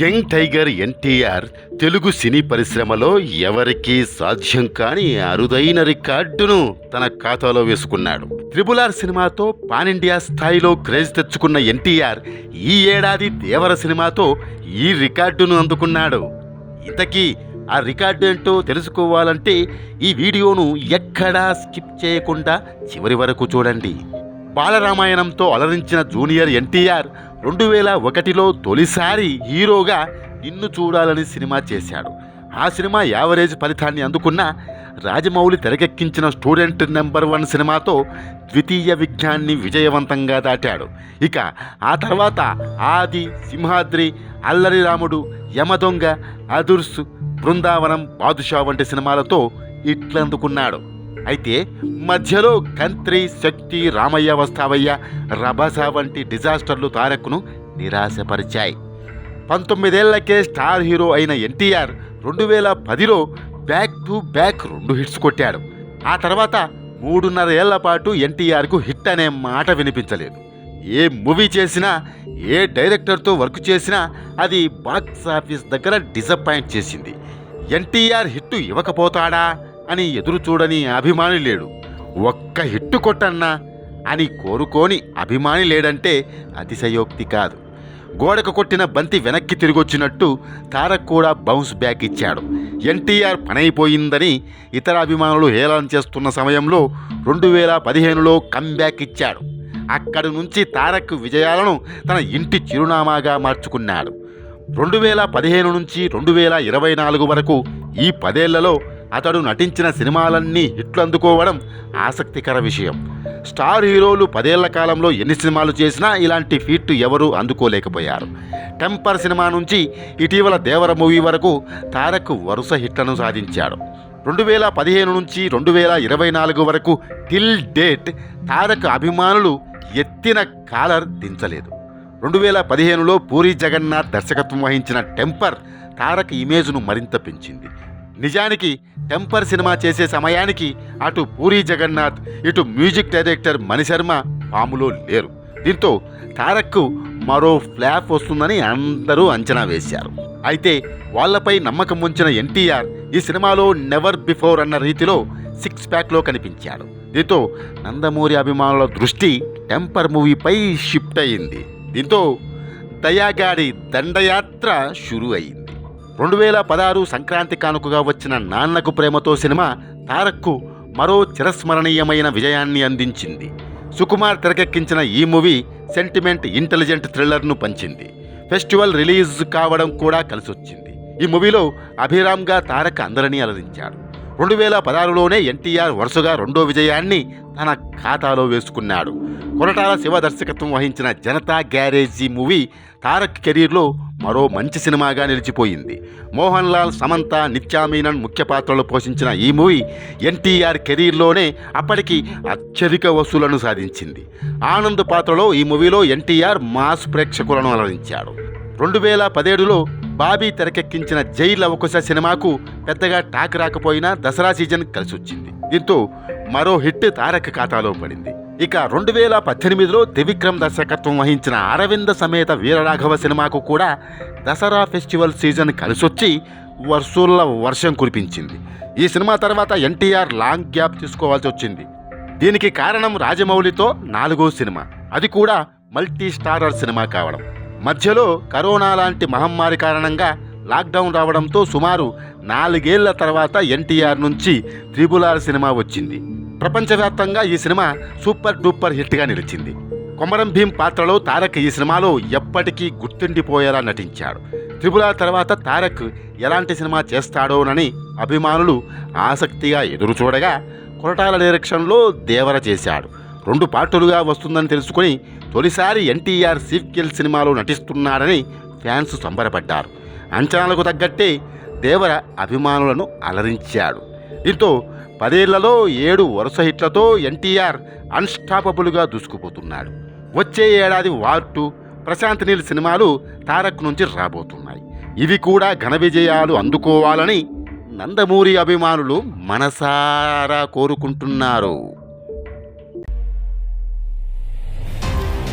Young tiger NTR Telugu cine పరిశ్రమలో ఎవరికీ సాధ్యం కాని అరుదైన రికార్డును తన ఖాతాలో వేసుకున్నాడు. త్రిబుల్ ఆర్ సినిమాతో పాన్ ఇండియా స్థాయిలో క్రేజ్ తెచ్చుకున్న ఎన్టీఆర్ ఈ ఏడాది దేవర సినిమాతో ఈ రికార్డును అందుకున్నాడు. ఇంతకీ ఆ రికార్డు ఏంటో తెలుసుకోవాలంటే ఈ వీడియోను ఎక్కడా స్కిప్ చేయకుండా చివరి వరకు చూడండి. బాలరామాయణంతో అలరించిన జూనియర్ ఎన్టీఆర్ రెండు వేల ఒకటిలో తొలిసారి హీరోగా నిన్ను చూడాలని సినిమా చేశాడు. ఆ సినిమా యావరేజ్ ఫలితాన్ని అందుకున్న రాజమౌళి తెరకెక్కించిన స్టూడెంట్ నెంబర్ వన్ సినిమాతో ద్వితీయ విజ్ఞాన్ని విజయవంతంగా దాటాడు. ఇక ఆ తర్వాత ఆది సింహాద్రి అల్లరి రాముడు యమదొంగ అదుర్సు బృందావనం బాదుషా వంటి సినిమాలతో ఇట్లందుకున్నాడు అయితే మధ్యలో కంత్రి శక్తి రామయ్య వస్తావయ్య రభస వంటి డిజాస్టర్లు తారక్ను నిరాశపరిచాయి. పంతొమ్మిదేళ్ళకే స్టార్ హీరో అయిన ఎన్టీఆర్ రెండు వేల పదిలో బ్యాక్ టు బ్యాక్ రెండు హిట్స్ కొట్టాడు. ఆ తర్వాత మూడున్నర ఏళ్ళ పాటు ఎన్టీఆర్కు హిట్ అనే మాట వినిపించలేదు. ఏ మూవీ చేసినా ఏ డైరెక్టర్తో వర్క్ చేసినా అది బాక్స్ ఆఫీస్ దగ్గర డిసప్పాయింట్ చేసింది. ఎన్టీఆర్ హిట్టు ఇవ్వకపోతాడా? అని ఎదురు చూడని అభిమాని లేడు. ఒక్క హిట్టు కొట్టన్నా అని కోరుకోని అభిమాని లేడంటే అతిశయోక్తి కాదు. గోడకు కొట్టిన బంతి వెనక్కి తిరిగొచ్చినట్టు తారక్ కూడా బౌన్స్ బ్యాక్ ఇచ్చాడు. ఎన్టీఆర్ పనైపోయిందని ఇతర అభిమానులు హేళన చేస్తున్న సమయంలో రెండు వేల పదిహేనులో కమ్బ్యాక్ ఇచ్చాడు. అక్కడి నుంచి తారక్ విజయాలను తన ఇంటి చిరునామాగా మార్చుకున్నాడు. రెండు వేల పదిహేను నుంచి రెండు వేల ఇరవై నాలుగు వరకు ఈ పదేళ్ళలో అతడు నటించిన సినిమాలన్నీ హిట్లు అందుకోవడం ఆసక్తికర విషయం. స్టార్ హీరోలు పదేళ్ళ కాలంలో ఎన్ని సినిమాలు చేసినా ఇలాంటి ఫీట్ ఎవరూ అందుకోలేకపోయారు. టెంపర్ సినిమా నుంచి ఇటీవల దేవర మూవీ వరకు తారక్ వరుస హిట్లను సాధించాడు. రెండు వేల పదిహేను నుంచి రెండు వేల ఇరవై నాలుగు వరకు టిల్ డేట్ తారక్ అభిమానులు ఎత్తిన కాలర్ దించలేదు. రెండు వేల పదిహేనులో పూరి జగన్నాథ్ దర్శకత్వం వహించిన టెంపర్ తారక్ ఇమేజ్ను మరింత పెంచింది. నిజానికి టెంపర్ సినిమా చేసే సమయానికి అటు పూరి జగన్నాథ్ ఇటు మ్యూజిక్ డైరెక్టర్ మణిశర్మ పాములో లేరు. దీంతో తారక్కు మరో ఫ్లాప్ వస్తుందని అందరూ అంచనా వేశారు. అయితే వాళ్ళపై నమ్మకం ఉంచిన ఎన్టీఆర్ ఈ సినిమాలో నెవర్ బిఫోర్ అన్న రీతిలో సిక్స్ ప్యాక్లో కనిపించాడు. దీంతో నందమూరి అభిమానుల దృష్టి టెంపర్ మూవీపై షిఫ్ట్ అయింది. దీంతో దయాగాడి దండయాత్ర షురు అయింది. రెండు వేల పదహారు సంక్రాంతి కానుకగా వచ్చిన నాన్నకు ప్రేమతో సినిమా తారక్కు మరో చిరస్మరణీయమైన విజయాన్ని అందించింది. సుకుమార్ తెరకెక్కించిన ఈ మూవీ సెంటిమెంట్ ఇంటెలిజెంట్ థ్రిల్లర్ను పంచింది. ఫెస్టివల్ రిలీజ్ కావడం కూడా కలిసొచ్చింది. ఈ మూవీలో అభిరామ్గా తారక్ అందరినీ అలరించాడు. రెండు వేల పదహారులోనే ఎన్టీఆర్ వరుసగా రెండో విజయాన్ని తన ఖాతాలో వేసుకున్నాడు. కొరటాల శివ దర్శకత్వం వహించిన జనతా గ్యారేజీ మూవీ తారక్ కెరీర్లో మరో మంచి సినిమాగా నిలిచిపోయింది. మోహన్ లాల్ సమంత నిత్యామీనన్ ముఖ్య పాత్రలు పోషించిన ఈ మూవీ ఎన్టీఆర్ కెరీర్లోనే అప్పటికి అత్యధిక వసూలను సాధించింది. ఆనంద్ పాత్రలో ఈ మూవీలో ఎన్టీఆర్ మాస్ ప్రేక్షకులను అలరించాడు. రెండు వేల పదిహేడులో బాబీ తెరకెక్కించిన జై లవకుశ సినిమాకు పెద్దగా టాక్ రాకపోయినా దసరా సీజన్ కలిసొచ్చింది. దీంతో మరో హిట్ తారక్ ఖాతాలో పడింది. ఇక రెండు వేల పద్దెనిమిదిలో త్రివిక్రమ్ దర్శకత్వం వహించిన అరవింద సమేత వీరరాఘవ సినిమాకు కూడా దసరా ఫెస్టివల్ సీజన్ కలిసొచ్చి వర్షుల వర్షం కురిపించింది. ఈ సినిమా తర్వాత ఎన్టీఆర్ లాంగ్ గ్యాప్ తీసుకోవాల్సి వచ్చింది. దీనికి కారణం రాజమౌళితో నాలుగో సినిమా. అది కూడా మల్టీ స్టారర్ సినిమా కావడం. మధ్యలో కరోనా లాంటి మహమ్మారి కారణంగా లాక్డౌన్ రావడంతో సుమారు నాలుగేళ్ళ తర్వాత ఎన్టీఆర్ నుంచి త్రిబుల్ సినిమా వచ్చింది. ప్రపంచవ్యాప్తంగా ఈ సినిమా సూపర్ డూపర్ హిట్గా నిలిచింది. కొమరం భీం పాత్రలో తారక్ ఈ సినిమాలో ఎప్పటికీ గుర్తుండిపోయేలా నటించాడు. త్రిబుల్ ఆర్ తర్వాత తారక్ ఎలాంటి సినిమా చేస్తాడోనని అభిమానులు ఆసక్తిగా ఎదురుచూడగా కొరటాల డైరెక్షన్లో దేవర చేశాడు. రెండు పార్టులుగా వస్తుందని తెలుసుకుని తొలిసారి ఎన్టీఆర్ సీక్వెల్ సినిమాలో నటిస్తున్నాడని ఫ్యాన్స్ సంబరపడ్డారు. అంచనాలకు తగ్గట్టే దేవర అభిమానులను అలరించాడు. దీంతో పదేళ్ళలో ఏడు వరుస హిట్లతో ఎన్టీఆర్ అన్స్టాపబుల్గా దూసుకుపోతున్నాడు. వచ్చే ఏడాది వార్ టూ ప్రశాంత్ నీల్ సినిమాలు తారక్ నుంచి రాబోతున్నాయి. ఇవి కూడా ఘన విజయాలు అందుకోవాలని నందమూరి అభిమానులు మనసారా కోరుకుంటున్నారు.